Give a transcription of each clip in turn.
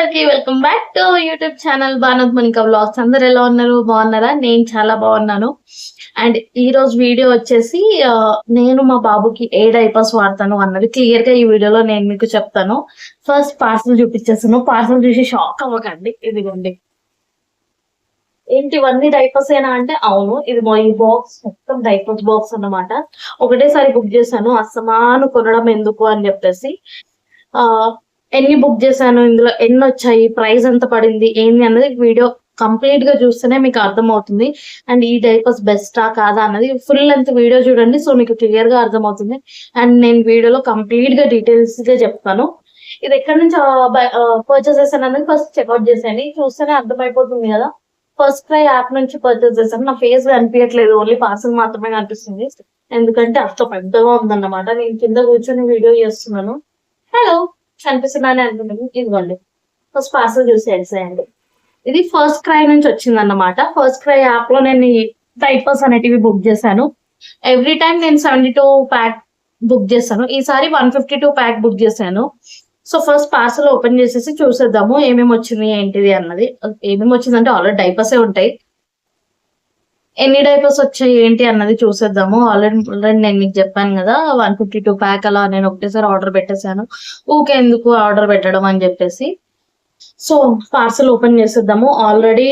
అందరికి welcome back to YouTube channel Banath మనికా blogs. అందరు ఎలా ఉన్నారు? బాగున్నారా? నేను చాలా బాగున్నాను. అండ్ ఈ రోజు వీడియో వచ్చేసి నేను మా బాబుకి ఏ డైపర్స్ వాడతాను అన్నది క్లియర్గా ఈ వీడియోలో నేను మీకు చెప్తాను. ఫస్ట్ పార్సల్ చూపించేస్తాను. పార్సల్ చూసి షాక్ అవ్వకండి. ఇదిగోండి. ఏంటి ఇవన్నీ డైపర్స్ ఏనా అంటే అవును ఇది మా ఈ బాక్స్ మొత్తం డైపర్స్ బాక్స్ అన్నమాట. ఒకటేసారి బుక్ చేశాను. అసమాను కొనడం ఎందుకు అని చెప్పేసి ఎన్ని బుక్ చేశాను ఇందులో ఎన్ని వచ్చాయి ప్రైస్ ఎంత పడింది ఏంది అన్నది వీడియో కంప్లీట్గా చూస్తేనే మీకు అర్థమవుతుంది. అండ్ ఈ డైపర్స్ బెస్టా కాదా అన్నది ఫుల్ లెంత్ వీడియో చూడండి సో మీకు క్లియర్గా అర్థమవుతుంది. అండ్ నేను వీడియోలో కంప్లీట్గా డీటెయిల్స్గా చెప్తాను. ఇది ఎక్కడి నుంచి పర్చేస్ చేశాను అనేది ఫస్ట్ చెక్అవుట్ చేసేయండి. చూస్తేనే అర్థమైపోతుంది కదా. ఫస్ట్ క్రై యాప్ నుంచి పర్చేస్ చేశాను. నా ఫేస్ కనిపించట్లేదు ఓన్లీ పార్సల్ మాత్రమే కనిపిస్తుంది. ఎందుకంటే అంత పెద్దగా ఉందన్నమాట. నేను కింద కూర్చొని వీడియో చేస్తున్నాను. హలో కనిపిస్తున్నానే అనుకుంటుంది ఇదిగోండి. ఫస్ట్ పార్సల్ చూసేసేయండి. ఇది ఫస్ట్ క్రై నుంచి వచ్చిందన్నమాట. ఫస్ట్ క్రై యాప్లో నేను డైపర్స్ అనేటివి బుక్ చేశాను. ఎవ్రీ టైం నేను సెవెంటీ టూ ప్యాక్ బుక్ చేశాను. ఈసారి one fifty two pack book చేశాను. సో ఫస్ట్ పార్సల్ ఓపెన్ చేసేసి చూసేద్దాము. ఏమేమి వచ్చింది ఏంటిది అన్నది. ఏమేమి వచ్చిందంటే ఆల్రెడీ డైపర్సే ఉంటాయి. ఎన్ని డైపర్స్ వచ్చాయి ఏంటి అన్నది చూసేద్దాము. ఆల్రెడీ ఆల్రెడీ నేను మీకు చెప్పాను కదా వన్ ఫిఫ్టీ టూ ప్యాక్ అలా నేను ఒకటేసారి ఆర్డర్ పెట్టేశాను. ఊకే ఎందుకు ఆర్డర్ పెట్టడం అని చెప్పేసి. సో పార్సల్ ఓపెన్ చేసేద్దాము. ఆల్రెడీ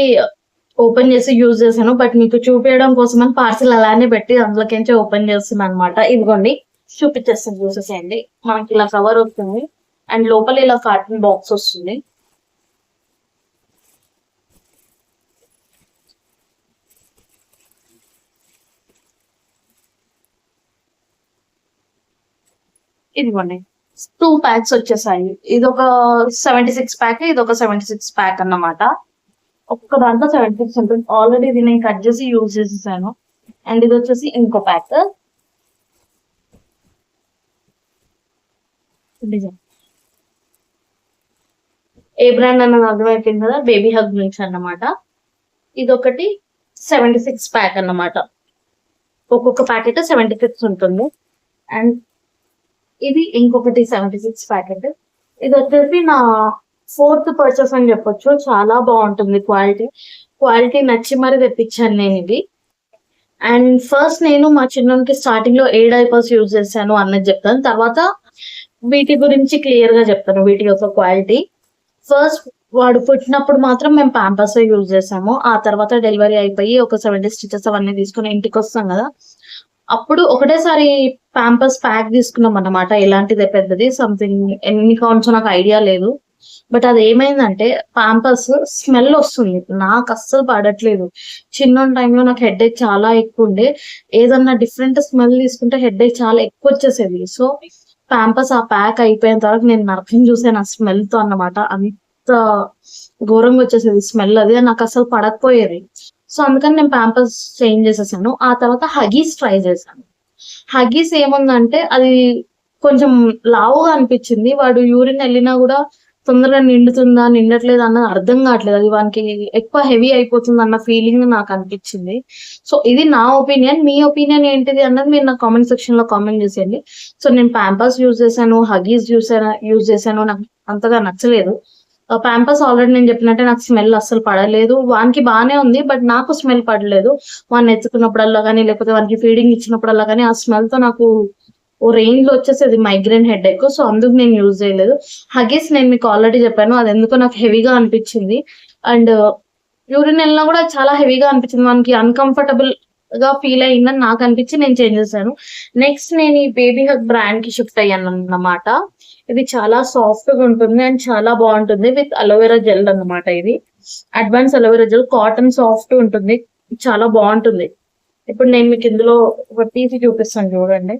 ఓపెన్ చేసి యూజ్ చేశాను బట్ మీకు చూపించడం కోసం అని పార్సల్ అలానే పెట్టి అందులోకించే ఓపెన్ చేస్తున్నాను అనమాట ఇదిగోండి చూపించేస్తాను చూసేసేయండి. మనకి ఇలా కవర్ వస్తుంది. అండ్ లోపల ఇలా కార్టూన్ బాక్స్ వస్తుంది. ఇదిగోండి. టూ ప్యాక్స్ వచ్చేసాయి. ఇది ఒక సెవెంటీ సిక్స్ ప్యాక్ ఇది ఒక సెవెంటీ సిక్స్ ప్యాక్ అన్నమాట. ఒక్క దాంట్లో సెవెంటీ సిక్స్ ఉంటుంది ఆల్రెడీ ఇది నేను కట్ చేసి యూజ్ చేసేసాను. అండ్ ఇది వచ్చేసి ఇంకో ప్యాక్ ఏ బ్రాండ్ అన్నది అర్థమైపోయింది కదా? బేబీ హగ్ మిల్క్స్ అన్నమాట. ఇది ఒకటి సెవెంటీ సిక్స్ ప్యాక్ అన్నమాట. ఒక్కొక్క ప్యాకెట్ సెవెంటీ సిక్స్ ఉంటుంది. అండ్ ఇది ఇంకొకటి సెవెంటీ సిక్స్ ప్యాకెట్ ఇది వచ్చేసి నా ఫోర్త్ పర్చేస్ అని చెప్పొచ్చు. చాలా బాగుంటుంది క్వాలిటీ క్వాలిటీ నచ్చి మరి తెప్పించాను నేను ఇది. అండ్ ఫస్ట్ నేను మా చిన్నకి స్టార్టింగ్లో ఏ డైపర్స్ యూజ్ చేశాను అన్నది చెప్తాను. తర్వాత వీటి గురించి క్లియర్గా చెప్తాను వీటి యొక్క క్వాలిటీ ఫస్ట్ వాడు పుట్టినప్పుడు మాత్రం మేము ప్యాంపర్స్ యూజ్ చేసాము ఆ తర్వాత డెలివరీ అయిపోయి ఒక సెవెంటీ స్టిచెస్ అవన్నీ తీసుకుని ఇంటికి వస్తాం కదా. అప్పుడు ఒకటేసారి ప్యాంపర్స్ ప్యాక్ తీసుకున్నాం అన్నమాట. ఎలాంటిదే పెద్దది? సంథింగ్ ఎన్ని కౌంట్స్ నాకు ఐడియా లేదు. బట్ అది ఏమైందంటే ప్యాంపర్స్ స్మెల్ వస్తుంది. నాకు అస్సలు పడట్లేదు. చిన్న టైంలో నాకు హెడ్ ఏక్ చాలా ఎక్కువ ఉండే. ఏదన్నా డిఫరెంట్ స్మెల్ తీసుకుంటే హెడ్ ఏక్ చాలా ఎక్కువ వచ్చేసేది. సో ప్యాంపర్స్ ఆ ప్యాక్ అయిపోయిన తర్వాత నేను నరకం చూసాను ఆ స్మెల్తో అన్నమాట. అంత ఘోరంగా వచ్చేసేది స్మెల్ అది నాకు అసలు పడకపోయేది. సో అందుకని నేను ప్యాంపర్స్ చేంజ్ చేసేసాను. ఆ తర్వాత హగీస్ ట్రై చేశాను. హగీస్ ఏముందంటే అది కొంచెం లావుగా అనిపించింది. వాడు యూరిన్ వెళ్ళినా కూడా తొందరగా నిండుతుందా నిండట్లేదు అన్నది అర్థం కావట్లేదు. అది వానికి ఎక్కువ హెవీ అయిపోతుంది అన్న ఫీలింగ్ నాకు అనిపించింది. సో ఇది నా ఒపీనియన్. మీ ఒపీనియన్ ఏంటిది అన్నది మీరు నా కామెంట్ సెక్షన్లో కామెంట్ చేసేయండి. సో నేను ప్యాంపర్స్ యూజ్ చేశాను హగీస్ యూస్ యూజ్ చేశాను. నాకు అంతగా నచ్చలేదు. ప్యాంపర్స్ ఆల్రెడీ నేను చెప్పినట్టే నాకు స్మెల్ అస్సలు పడలేదు. వానికి బాగానే ఉంది బట్ నాకు స్మెల్ పడలేదు. వాడిని ఎత్తుకున్నప్పుడల్లా కానీ లేకపోతే వానికి ఫీడింగ్ ఇచ్చినప్పుడల్లా కానీ ఆ స్మెల్తో నాకు ఓ రేంజ్లో వచ్చేసేది మైగ్రేన్ హెడ్ ఎక్కువ సో అందుకు నేను యూజ్ చేయలేదు. హగీస్ నేను మీకు ఆల్రెడీ చెప్పాను అది ఎందుకో నాకు హెవీగా అనిపించింది. అండ్ యూరిన్ uh, వెళ్ళినా కూడా చాలా హెవీగా అనిపించింది. మనకి అన్కంఫర్టబుల్ గా ఫీల్ అయిందని నాకు అనిపించి నేను చేంజ్ చేశాను. నెక్స్ట్ నేను ఈ బేబీ హక్ బ్రాండ్కి షిఫ్ట్ అయ్యాను అన్నమాట ఇది చాలా సాఫ్ట్గా ఉంటుంది అండ్ చాలా బాగుంటుంది విత్ అలోవెరా జెల్ అన్నమాట ఇది. Advance aloe vera gel cotton soft ఉంటుంది. చాలా బాగుంటుంది. ఇప్పుడు నేను మీకు ఇందులో ఒక తీసి చూపిస్తాను చూడండి.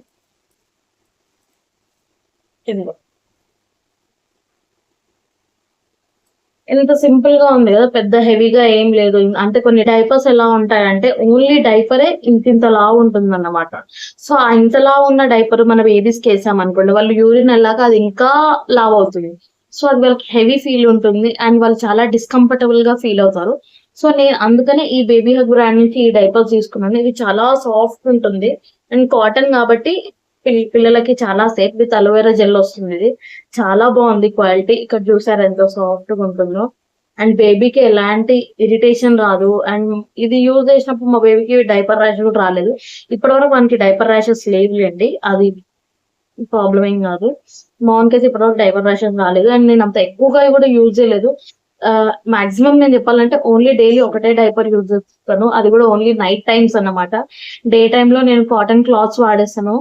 ఇదిగో. ఎంత సింపుల్గా ఉంది కదా పెద్ద హెవీగా ఏం లేదు. అంటే కొన్ని డైపర్స్ ఎలా ఉంటాయంటే ఓన్లీ డైపరే ఇంత ఇంత లావు ఉంటుంది అన్నమాట సో ఆ ఇంత లావు ఉన్న డైపర్ మన బేబీస్కి వేసాం అనుకోండి వాళ్ళు యూరిన్ వెళ్ళాక అది ఇంకా లావ్ అవుతుంది. సో అది వాళ్ళకి హెవీ ఫీల్ ఉంటుంది అండ్ వాళ్ళు చాలా డిస్కంఫర్టబుల్గా ఫీల్ అవుతారు. సో నేను అందుకనే ఈ బేబీ హగ్ బ్రాండ్ నుంచి ఈ డైపర్స్ తీసుకున్నాను. ఇది చాలా సాఫ్ట్ ఉంటుంది. అండ్ కాటన్ కాబట్టి పిల్లలకి చాలా సేఫ్ విత్ అలోవెరా జెల్ వస్తుంది ఇది చాలా బాగుంది క్వాలిటీ. ఇక్కడ చూసారు ఎంతో సాఫ్ట్గా ఉంటుందో. అండ్ బేబీకి ఎలాంటి ఇరిటేషన్ రాదు. అండ్ ఇది యూజ్ చేసినప్పుడు మా బేబీకి డైపర్ ర్యాష్ కూడా రాలేదు. ఇప్పటివరకు మనకి డైపర్ ర్యాషెస్ లేవులేండి. అది ప్రాబ్లం ఏం కాదు. మౌన్కి అయితే ఇప్పటివరకు డైపర్ ర్యాషెస్ రాలేదు. అండ్ నేను అంత ఎక్కువగా కూడా యూజ్ చేయలేదు. మాక్సిమం నేను చెప్పాలంటే ఓన్లీ డైలీ ఒకటే డైపర్ యూజ్ చేస్తాను. అది కూడా ఓన్లీ నైట్ టైమ్స్ అన్నమాట. డే టైంలో నేను కాటన్ క్లాత్స్ వాడేస్తాను.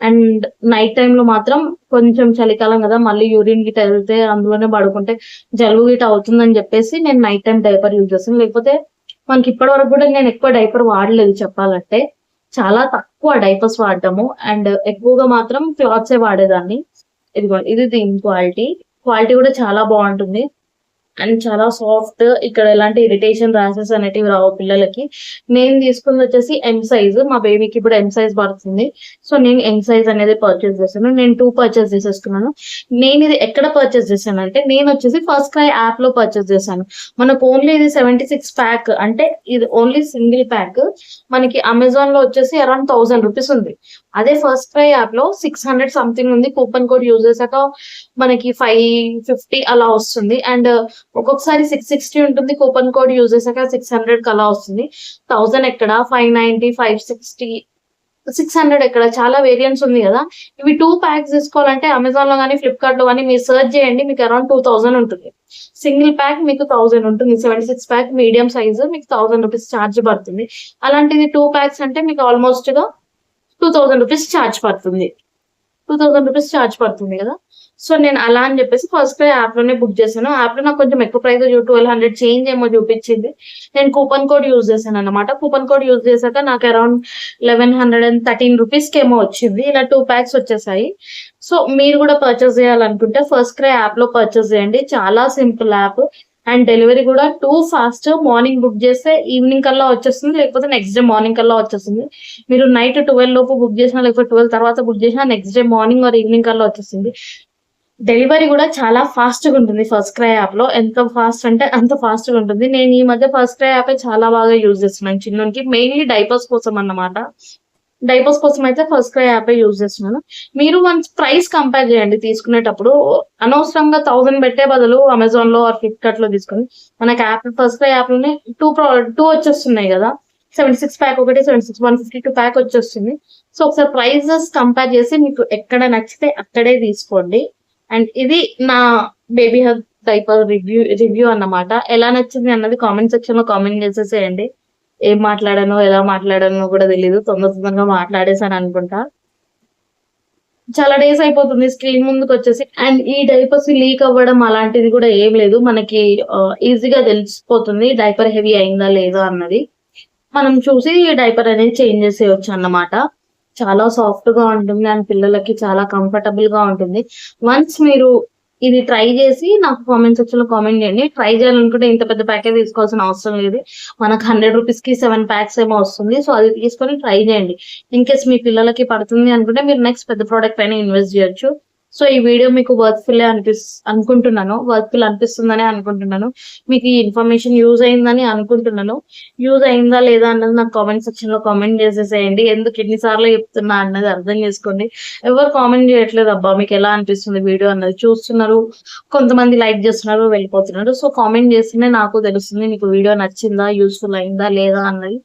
అండ్ నైట్లో మాత్రం కొంచెం చలికాలం కదా మళ్ళీ యూరిన్ గిట్ వెళ్తే అందులోనే పడుకుంటే జలుబు గిట్ అవుతుందని చెప్పేసి నేను నైట్ టైం డైపర్ యూజ్ చేస్తాను. లేకపోతే మనకి ఇప్పటి వరకు కూడా నేను ఎక్కువ డైపర్ వాడలేదు చెప్పాలంటే. చాలా తక్కువ డైపర్స్ వాడటము అండ్ ఎక్కువగా మాత్రం క్లాత్సే వాడేదాన్ని. ఇది ఇది దీని క్వాలిటీ. క్వాలిటీ కూడా చాలా బాగుంటుంది. అండ్ చాలా సాఫ్ట్ ఇక్కడ ఎలాంటి ఇరిటేషన్ ర్యాషెస్ అనేటివి రావు పిల్లలకి. నేను తీసుకుంది వచ్చేసి ఎం సైజ్ మా బేబీకి ఇప్పుడు ఎం సైజ్ పడుతుంది. సో నేను ఎం సైజ్ అనేది పర్చేస్ చేశాను. నేను టూ పర్చేస్ చేసేసుకున్నాను. నేను ఇది ఎక్కడ పర్చేస్ చేశాను అంటే నేను వచ్చేసి ఫస్ట్ క్రై యాప్లో పర్చేస్ చేశాను. మనకు ఓన్లీ ఇది సెవెంటీ సిక్స్ ప్యాక్ అంటే ఇది ఓన్లీ సింగిల్ ప్యాక్ మనకి అమెజాన్లో వచ్చేసి అరౌండ్ థౌసండ్ రూపీస్ ఉంది. అదే ఫస్ట్ క్రై యాప్లో సిక్స్ హండ్రెడ్ సంథింగ్ ఉంది. కూపన్ కోడ్ యూజ్ చేశాక మనకి ఫైవ్ ఫిఫ్టీ అలా వస్తుంది. అండ్ ఒక్కొక్కసారి సిక్స్ సిక్స్టీ ఉంటుంది కూపన్ కోడ్ యూజ్ చేసాక సిక్స్ హండ్రెడ్ అలా వస్తుంది. థౌసండ్ ఎక్కడ? Five ninety five sixty six hundred ఎక్కడ? చాలా వేరియంట్స్ ఉంది కదా. ఇవి టూ ప్యాక్స్ తీసుకోవాలంటే అమెజాన్లో కానీ ఫ్లిప్కార్ట్లో కానీ మీరు సర్చ్ చేయండి మీకు అరౌండ్ టూ థౌసండ్ ఉంటుంది. సింగిల్ ప్యాక్ మీకు థౌసండ్ ఉంటుంది. Seventy six pack medium size మీకు థౌసండ్ రూపీస్ ఛార్జ్ పడుతుంది. అలాంటిది టూ ప్యాక్స్ అంటే మీకు ఆల్మోస్ట్గా టూ థౌసండ్ రూపీస్ ఛార్జ్ పడుతుంది. టూ థౌసండ్ రూపీస్ ఛార్జ్ పడుతుంది కదా. సో నేను అలా అని చెప్పేసి ఫస్ట్ యాప్ యాప్లోనే బుక్ చేశాను. యాప్లో నాకు కొంచెం ఎక్కువ ప్రైస్ ట్వెల్వ్ హండ్రెడ్ చేంజ్ ఏమో చూపించింది. నేను కూపన్ కోడ్ యూజ్ చేశాను అనమాట కూపన్ కోడ్ యూజ్ చేశాక నాకు around eleven hundred and thirteen రూపీస్కి ఏమో వచ్చింది. ఇలా టూ ప్యాక్స్ వచ్చేసాయి. సో మీరు కూడా పర్చేస్ చేయాలనుకుంటే ఫస్ట్ క్రై యాప్లో పర్చేస్ చేయండి. చాలా సింపుల్ యాప్ అండ్ డెలివరీ కూడా టూ ఫాస్ట్ మార్నింగ్ బుక్ చేస్తే ఈవినింగ్ కల్లా వచ్చేస్తుంది లేకపోతే నెక్స్ట్ డే మార్నింగ్ కల్లా వచ్చేస్తుంది. మీరు నైట్ ట్వెల్వ్ లోపు బుక్ చేసినా లేకపోతే ట్వెల్వ్ తర్వాత బుక్ చేసినా next day morning or evening కల్లా వచ్చేస్తుంది. డెలివరీ కూడా చాలా ఫాస్ట్గా ఉంటుంది ఫస్ట్ క్రై యాప్లో. ఎంత ఫాస్ట్ అంటే అంత ఫాస్ట్గా ఉంటుంది. నేను ఈ మధ్య ఫస్ట్ క్రై యాప్ చాలా బాగా యూజ్ చేస్తున్నాను చిన్నకి మెయిన్లీ డైపర్స్ కోసం అన్నమాట. డైపర్స్ కోసం అయితే ఫస్ట్ క్రై యాప్ యూజ్ చేస్తున్నాను. మీరు వన్స్ ప్రైస్ కంపేర్ చేయండి తీసుకునేటప్పుడు. అనవసరంగా థౌసండ్ పెట్టే బదులు అమెజాన్లో ఆర్ ఫ్లిప్కార్ట్లో తీసుకుని మనకి యాప్ ఫస్ట్ క్రై యాప్లోనే టూ టూ వచ్చేస్తున్నాయి కదా. సెవెంటీ సిక్స్ ప్యాక్ ఒకటి seventy six one fifty two pack వచ్చేస్తుంది. సో ఒకసారి ప్రైజెస్ కంపేర్ చేసి మీకు ఎక్కడ నచ్చితే అక్కడే తీసుకోండి. అండ్ ఇది నా baby hug diaper review review అన్నమాట. ఎలా నచ్చింది అన్నది కామెంట్ సెక్షన్లో కామెంట్ చేసేసేయండి. ఏం మాట్లాడానో ఎలా మాట్లాడానో కూడా తెలియదు తొందర తొందరగా మాట్లాడేసాను అనుకుంటా. చాలా డేస్ అయిపోతుంది స్క్రీన్ ముందుకు వచ్చేసి అండ్ ఈ డైపర్స్ లీక్ అవ్వడం అలాంటిది కూడా ఏం లేదు. మనకి uh, ఈజీగా తెలిసిపోతుంది. డైపర్ హెవీ అయిందా లేదా అన్నది. మనం చూసి డైపర్ అనేది చేంజ్ చేసేయచ్చు అన్నమాట. చాలా సాఫ్ట్గా ఉంటుంది అండ్ పిల్లలకి చాలా కంఫర్టబుల్గా ఉంటుంది. వన్స్ మీరు ఇది ట్రై చేసి నాకు కామెంట్ సెక్షన్లో కామెంట్ చేయండి. ట్రై చేయాలనుకుంటే ఇంత పెద్ద ప్యాకేజ్ తీసుకోవాల్సిన అవసరం లేదు. మనకు హండ్రెడ్ రూపీస్కి సెవెన్ ప్యాక్స్ ఏమో వస్తుంది. సో అది తీసుకొని ట్రై చేయండి. ఇన్ కేస్ మీ పిల్లలకి పడుతుంది అనుకుంటే మీరు నెక్స్ట్ పెద్ద ప్రోడక్ట్ పైన ఇన్వెస్ట్ చేయొచ్చు. సో ఈ వీడియో మీకు వర్త్ఫుల్ అనిపిస్ అనుకుంటున్నాను. వర్త్ఫుల్ అనిపిస్తుందని అనుకుంటున్నాను. మీకు ఈ ఇన్ఫర్మేషన్ యూజ్ అయిందని అనుకుంటున్నాను. యూజ్ అయిందా లేదా అన్నది నాకు కామెంట్ సెక్షన్లో కామెంట్ చేసేసేయండి. ఎందుకు ఎన్నిసార్లు చెప్తున్నా అన్నది అర్థం చేసుకోండి. ఎవరు కామెంట్ చేయట్లేదు అబ్బా మీకు ఎలా అనిపిస్తుంది వీడియో అన్నది చూస్తున్నారు. కొంతమంది లైక్ చేస్తున్నారు వెళ్ళిపోతున్నారు. సో కామెంట్ చేస్తేనే నాకు తెలుస్తుంది మీకు వీడియో నచ్చిందా యూస్ఫుల్ అయిందా లేదా అన్నది.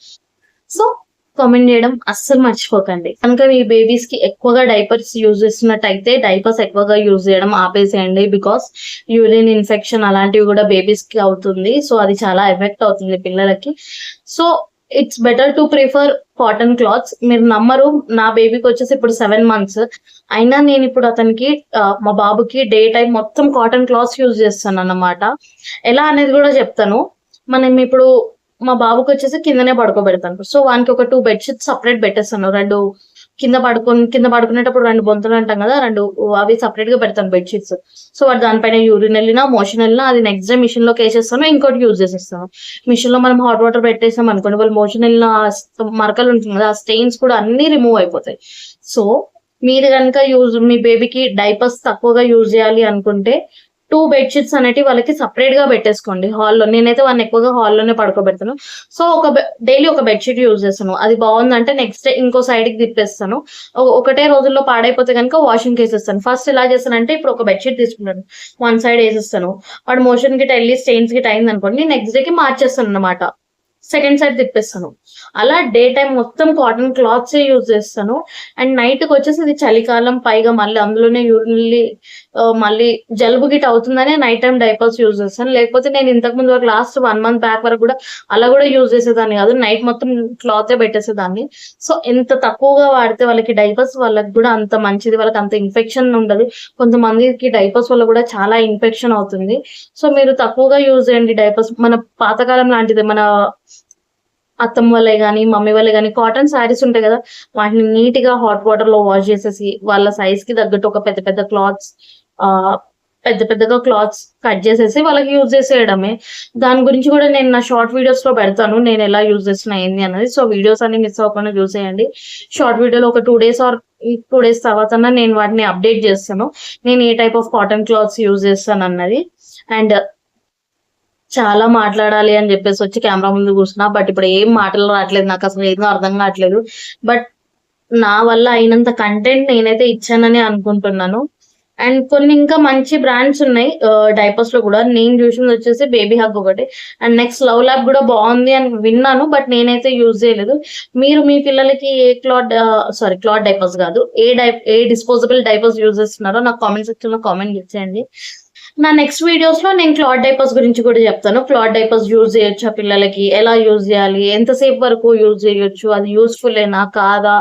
సో కామెంట్ చేయడం అస్సలు మర్చిపోకండి. కనుక మీ బేబీస్కి ఎక్కువగా డైపర్స్ యూజ్ చేస్తున్నట్టయితే డైపర్స్ ఎక్కువగా యూజ్ చేయడం ఆపేసేయండి బికాస్ యూరిన్ ఇన్ఫెక్షన్ అలాంటివి కూడా బేబీస్కి అవుతుంది. సో అది చాలా ఎఫెక్ట్ అవుతుంది పిల్లలకి. So it's better to prefer cotton clothes మీరు నమ్మరు నా బేబీకి వచ్చేసి ఇప్పుడు సెవెన్ మంత్స్ అయినా నేను ఇప్పుడు అతనికి మా బాబుకి డే టైం మొత్తం కాటన్ క్లాత్స్ యూజ్ చేస్తాను అన్నమాట ఎలా అనేది కూడా చెప్తాను. మనం ఇప్పుడు మా బాబుకి వచ్చేసి కిందనే పడుకోబెడతాను. సో వానికి ఒక టూ బెడ్షీట్స్ సపరేట్ పెట్టేస్తాను. రెండు కింద పడుకొని కింద పడుకునేటప్పుడు రెండు బొంతలు అంటాం కదా రెండు అవి సపరేట్గా పెడతాను బెడ్షీట్స్ సో వాడు దానిపైన యూరిన్ వెళ్ళినా మోషన్ వెళ్ళినా అది నెక్స్ట్ డే మిషన్లోకి వేసేస్తాను ఇంకోటి యూజ్ చేసేస్తాను. మిషన్లో మనం హాట్ వాటర్ పెట్టేసాం అనుకోండి వాళ్ళు మోషన్ వెళ్ళిన మరకలు ఉంటుంది కదా ఆ స్టెయిన్స్ కూడా అన్ని రిమూవ్ అయిపోతాయి. సో మీరు కనుక యూజ్ మీ బేబీకి డైపర్స్ తక్కువగా యూజ్ చేయాలి అనుకుంటే టూ బెడ్షీట్స్ అనేటివి వాళ్ళకి సపరేట్గా పెట్టేసుకోండి హాల్లో. నేనైతే వాళ్ళని ఎక్కువగా హాల్లోనే పడుకోబెడతాను. సో ఒక డైలీ ఒక బెడ్షీట్ యూజ్ చేస్తాను. అది బాగుందంటే నెక్స్ట్ డే ఇంకో సైడ్కి తిప్పేస్తాను. ఒకటే రోజుల్లో పాడైపోతే కనుక వాషింగ్ వేసేస్తాను. ఫస్ట్ ఎలా చేస్తానంటే ఇప్పుడు ఒక బెడ్షీట్ తీసుకుంటాను. వన్ సైడ్ వేసేస్తాను. వాడు మోషన్ గిట్ వెళ్ళి స్టెయిన్స్ గిట్ అయింది అనుకోండి నెక్స్ట్ డేకి మార్చేస్తాను అనమాట సెకండ్ సైడ్ తిప్పేస్తాను. అలా డే టైం మొత్తం కాటన్ క్లాత్స్ యూజ్ చేస్తాను. అండ్ నైట్కి వచ్చేసి ఇది చలికాలం పైగా మళ్ళీ అందులోనే యూరిన్లీ మళ్ళీ జలుబు గిట్ అవుతుందని నైట్ టైం డైపర్స్ యూజ్ చేస్తాను. లేకపోతే నేను ఇంతకు ముందు వరకు లాస్ట్ వన్ మంత్ బ్యాక్ వరకు కూడా అలా కూడా యూజ్ చేసేదాన్ని కాదు. నైట్ మొత్తం క్లాత్ పెట్టేసేదాన్ని. సో ఎంత తక్కువగా వాడితే వాళ్ళకి డైపర్స్ వాళ్ళకి కూడా అంత మంచిది. వాళ్ళకి అంత ఇన్ఫెక్షన్ ఉండదు. కొంతమందికి డైపర్స్ వల్ల కూడా చాలా ఇన్ఫెక్షన్ అవుతుంది. సో మీరు తక్కువగా యూజ్ చేయండి డైపర్స్. మన పాతకాలం లాంటిది. మన అత్తమ్మ వాళ్ళే కానీ మమ్మీ వల్లే కానీ కాటన్ శారీస్ ఉంటాయి కదా వాటిని నీట్గా హాట్ వాటర్లో వాష్ చేసేసి వాళ్ళ సైజ్కి తగ్గట్టు ఒక పెద్ద పెద్ద క్లాత్స్ ఆ పెద్ద పెద్దగా క్లాత్స్ కట్ చేసేసి వాళ్ళకి యూజ్ చేసేయడమే. దాని గురించి కూడా నేను నా షార్ట్ వీడియోస్లో పెడతాను నేను ఎలా యూజ్ చేస్తున్నా ఏంది అనేది సో వీడియోస్ అన్ని మిస్ అవ్వకుండా చూసేయండి షార్ట్ వీడియోలో ఒక two days or two days తర్వాత నేను వాటిని అప్డేట్ చేస్తాను. నేను ఏ type of cotton clothes use చేస్తాను అన్నది. అండ్ చాలా మాట్లాడాలి అని చెప్పేసి వచ్చి కెమెరా ముందు కూర్చున్నా. బట్ ఇప్పుడు ఏం మాటలు రావట్లేదు. నాకు అసలు ఏదో అర్థం కావట్లేదు. బట్ నా వల్ల అయినంత కంటెంట్ నేనైతే ఇచ్చానని అనుకుంటున్నాను. అండ్ కొన్ని ఇంకా మంచి బ్రాండ్స్ ఉన్నాయి. డైపర్స్లో కూడా. నేను చూసింది వచ్చేసి బేబీ హగ్ ఒకటి. అండ్ నెక్స్ట్ లవ్ ల్యాబ్ కూడా బాగుంది అని విన్నాను. బట్ నేనైతే యూజ్ చేయలేదు. మీరు మీ పిల్లలకి ఏ క్లాత్ సారీ క్లాత్ డైపర్స్ కాదు. ఏ డై ఏ డిస్పోజబుల్ డైపర్స్ యూజ్ చేస్తున్నారో నాకు కామెంట్ సెక్షన్లో కామెంట్ ఇచ్చేయండి నా నెక్స్ట్ వీడియోస్లో నేను క్లాత్ డైపర్స్ గురించి కూడా చెప్తాను. క్లాత్ డైపర్స్ యూజ్ చేయొచ్చా పిల్లలకి? ఎలా యూజ్ చేయాలి? ఎంతసేపు వరకు యూజ్ చేయొచ్చు? అది యూస్ఫుల్ ఏనా? కాదా?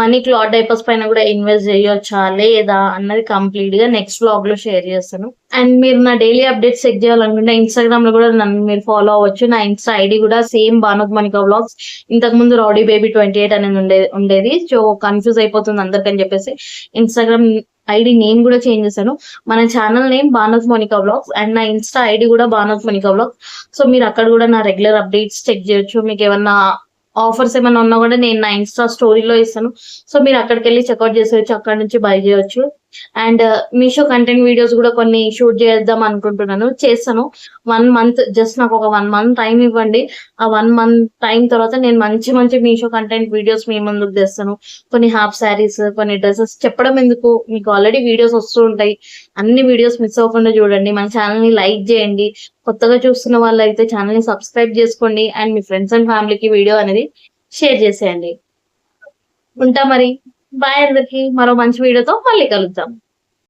మనీ క్లాత్ డైపర్స్ పైన కూడా ఇన్వెస్ట్ చేయొచ్చా? లేదా? అన్నది కంప్లీట్గా నెక్స్ట్ వ్లాగ్లో షేర్ చేస్తాను. అండ్ మీరు నా డైలీ అప్డేట్స్ చెక్ చేయాలనుకుంటే ఇన్స్టాగ్రామ్లో కూడా నన్ను మీరు ఫాలో అవ్వచ్చు. నా ఇన్స్టా ఐడి కూడా సేమ్ భానుక్ మణిక వ్లాగ్స్ ఇంతకు ముందు రౌడీ బేబీ ట్వంటీ ఎయిట్ అనేది ఉండేది ఉండేది. సో కన్ఫ్యూజ్ అయిపోతుంది అందరికని చెప్పేసి. ఇన్స్టాగ్రామ్ ఐడి నేమ్ కూడా చేంజ్ చేశాను. మన ఛానల్ నేమ్ బానస్ మోనికా బ్లాగ్స్ అండ్ నా ఇన్స్టా ఐడి కూడా బానస్ మోనికా బ్లాగ్స్. సో మీరు అక్కడ కూడా నా రెగ్యులర్ అప్డేట్స్ చెక్ చేయొచ్చు. మీకు ఏమన్నా ఆఫర్స్ ఏమైనా ఉన్నా కూడా నేను నా ఇన్స్టా స్టోరీలో ఇస్తాను. సో మీరు అక్కడికి వెళ్ళి చెక్అవుట్ చేసేయచ్చు అక్కడ నుంచి బై చేయొచ్చు. And uh, Meesho content videos కూడా కొన్ని షూట్ చేద్దాం అనుకుంటున్నాను. చేస్తాను. వన్ మంత్ జస్ట్ నాకు ఒక వన్ మంత్ టైం ఇవ్వండి. ఆ వన్ మంత్ టైం తర్వాత నేను మంచి మంచి మీషో కంటెంట్ వీడియోస్ మీ ముందుకు తెస్తాను. కొన్ని హాఫ్ శారీస్ కొన్ని డ్రెస్సెస్ చెప్పడం ఎందుకు? మీకు ఆల్రెడీ వీడియోస్ వస్తూ ఉంటాయి. అన్ని వీడియోస్ మిస్ అవ్వకుండా చూడండి. మన ఛానల్ని లైక్ చేయండి. కొత్తగా చూస్తున్న వాళ్ళు అయితే ఛానల్ని సబ్స్క్రైబ్ చేసుకోండి. అండ్ మీ ఫ్రెండ్స్ అండ్ ఫ్యామిలీకి వీడియో అనేది షేర్ చేసేయండి. ఉంటా మరి. బాయ్ అందరికి. మరో మంచి వీడియోతో మళ్ళీ కలుద్దాం.